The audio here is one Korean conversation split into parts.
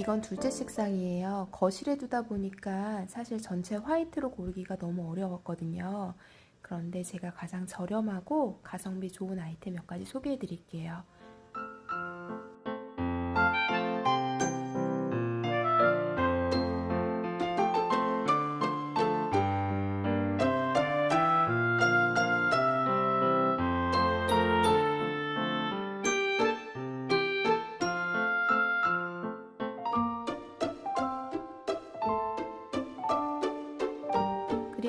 이건 둘째 책상이에요. 거실에 두다 보니까 사실 전체 화이트로 고르기가 너무 어려웠거든요. 그런데 제가 가장 저렴하고 가성비 좋은 아이템 몇 가지 소개해 드릴게요.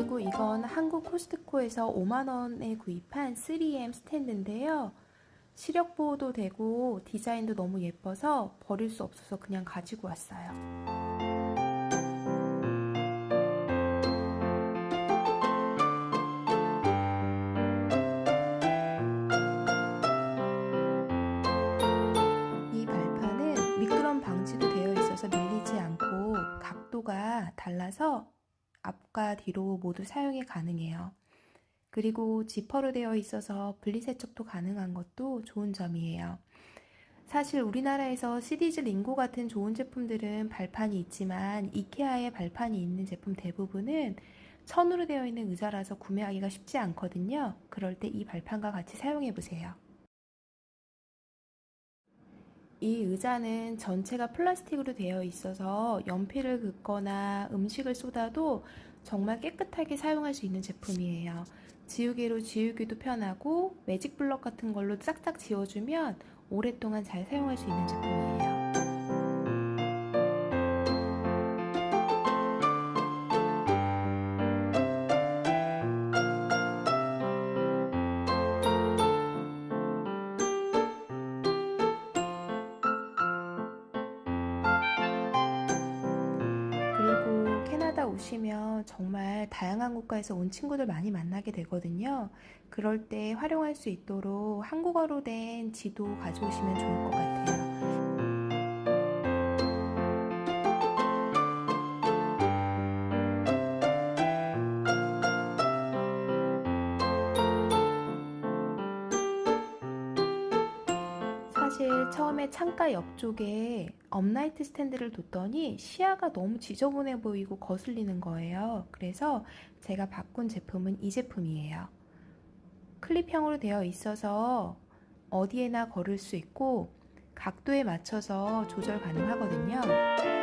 그리고 이건 한국 코스트코에서 5만원에 구입한 3M 스탠드인데요. 시력 보호도 되고 디자인도 너무 예뻐서 버릴 수 없어서 그냥 가지고 왔어요. 이 발판은 미끄럼 방지도 되어 있어서 밀리지 않고 각도가 달라서 앞과 뒤로 모두 사용이 가능해요. 그리고 지퍼로 되어 있어서 분리세척도 가능한 것도 좋은 점이에요. 사실 우리나라에서 시디즈 링고 같은 좋은 제품들은 발판이 있지만 이케아의 발판이 있는 제품 대부분은 천으로 되어 있는 의자라서 구매하기가 쉽지 않거든요. 그럴 때 이 발판과 같이 사용해 보세요. 이 의자는 전체가 플라스틱으로 되어 있어서 연필을 긋거나 음식을 쏟아도 정말 깨끗하게 사용할 수 있는 제품이에요. 지우개로 지우기도 편하고 매직 블럭 같은 걸로 싹싹 지워주면 오랫동안 잘 사용할 수 있는 제품이에요. 오시면 정말 다양한 국가에서 온 친구들 많이 만나게 되거든요. 그럴 때 활용할 수 있도록 한국어로 된 지도 가져오시면 좋을 것 같아요. 처음에 창가 옆쪽에 업라이트 스탠드를 뒀더니 시야가 너무 지저분해 보이고 거슬리는 거예요. 그래서 제가 바꾼 제품은 이 제품이에요. 클립형으로 되어 있어서 어디에나 걸을 수 있고 각도에 맞춰서 조절 가능하거든요.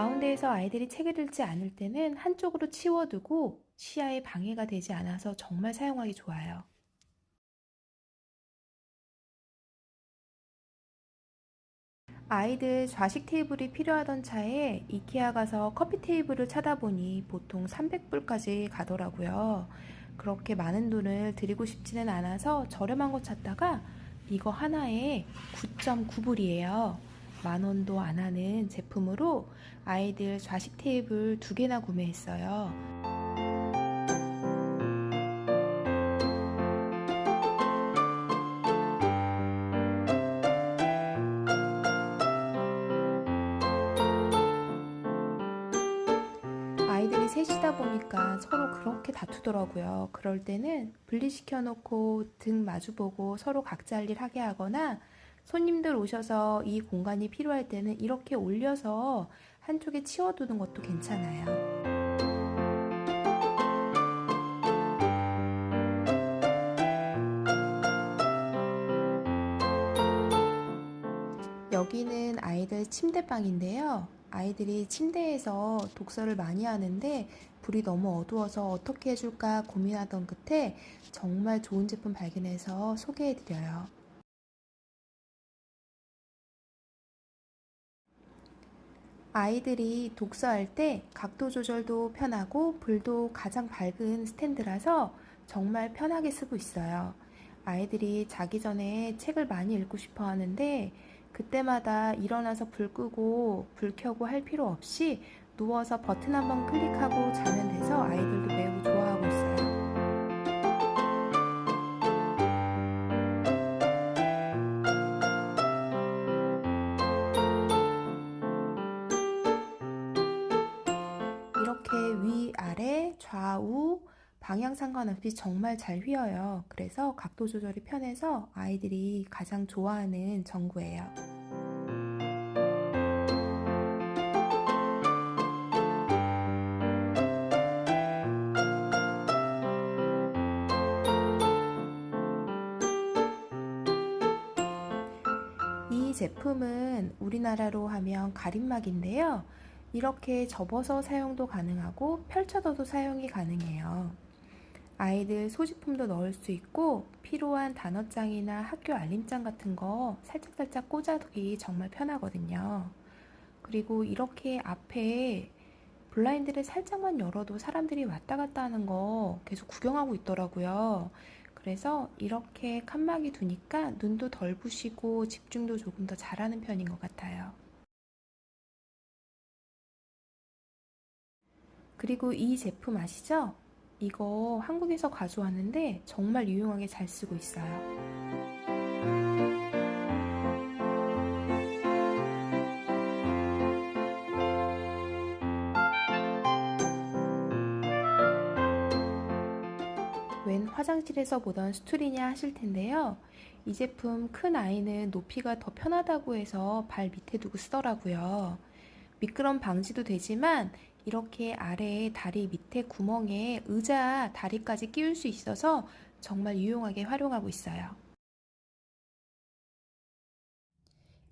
가운데에서 아이들이 책을 읽지 않을 때는 한쪽으로 치워두고 시야에 방해가 되지 않아서 정말 사용하기 좋아요. 아이들 좌식 테이블이 필요하던 차에 이케아 가서 커피 테이블을 찾아보니 보통 300불까지 가더라고요. 그렇게 많은 돈을 들이고 싶지는 않아서 저렴한 거 찾다가 이거 하나에 9.9불이에요. 만 원도 안 하는 제품으로 아이들 좌식 테이블 두 개나 구매했어요. 아이들이 셋이다 보니까 서로 그렇게 다투더라고요. 그럴 때는 분리시켜 놓고 등 마주보고 서로 각자 할 일 하게 하거나 손님들 오셔서 이 공간이 필요할 때는 이렇게 올려서 한쪽에 치워두는 것도 괜찮아요. 여기는 아이들 침대방인데요. 아이들이 침대에서 독서를 많이 하는데 불이 너무 어두워서 어떻게 해줄까 고민하던 끝에 정말 좋은 제품 발견해서 소개해드려요. 아이들이 독서할 때 각도 조절도 편하고 불도 가장 밝은 스탠드라서 정말 편하게 쓰고 있어요. 아이들이 자기 전에 책을 많이 읽고 싶어 하는데 그때마다 일어나서 불 끄고 불 켜고 할 필요 없이 누워서 버튼 한번 클릭하고 자면 돼서 아이들도 매우 좋아하고 있어요. 좌우, 방향 상관없이 정말 잘 휘어요. 그래서 각도 조절이 편해서 아이들이 가장 좋아하는 전구예요. 이 제품은 우리나라로 하면 가림막인데요. 이렇게 접어서 사용도 가능하고 펼쳐둬도 사용이 가능해요. 아이들 소지품도 넣을 수 있고 필요한 단어장이나 학교 알림장 같은 거 살짝살짝 꽂아두기 정말 편하거든요. 그리고 이렇게 앞에 블라인드를 살짝만 열어도 사람들이 왔다 갔다 하는 거 계속 구경하고 있더라고요. 그래서 이렇게 칸막이 두니까 눈도 덜 부시고 집중도 조금 더 잘하는 편인 것 같아요. 그리고 이 제품 아시죠? 이거 한국에서 가져왔는데 정말 유용하게 잘 쓰고 있어요. 웬 화장실에서 보던 스툴이냐 하실 텐데요. 이 제품 큰 아이는 높이가 더 편하다고 해서 발 밑에 두고 쓰더라고요. 미끄럼 방지도 되지만 이렇게 아래에 다리 밑에 구멍에 의자 다리까지 끼울 수 있어서 정말 유용하게 활용하고 있어요.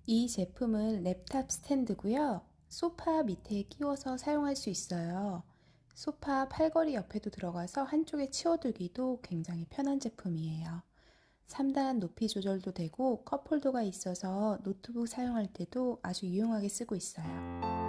이 제품은 랩탑 스탠드고요. 소파 밑에 끼워서 사용할 수 있어요. 소파 팔걸이 옆에도 들어가서 한쪽에 치워두기도 굉장히 편한 제품이에요. 3단 높이 조절도 되고 컵홀더가 있어서 노트북 사용할 때도 아주 유용하게 쓰고 있어요.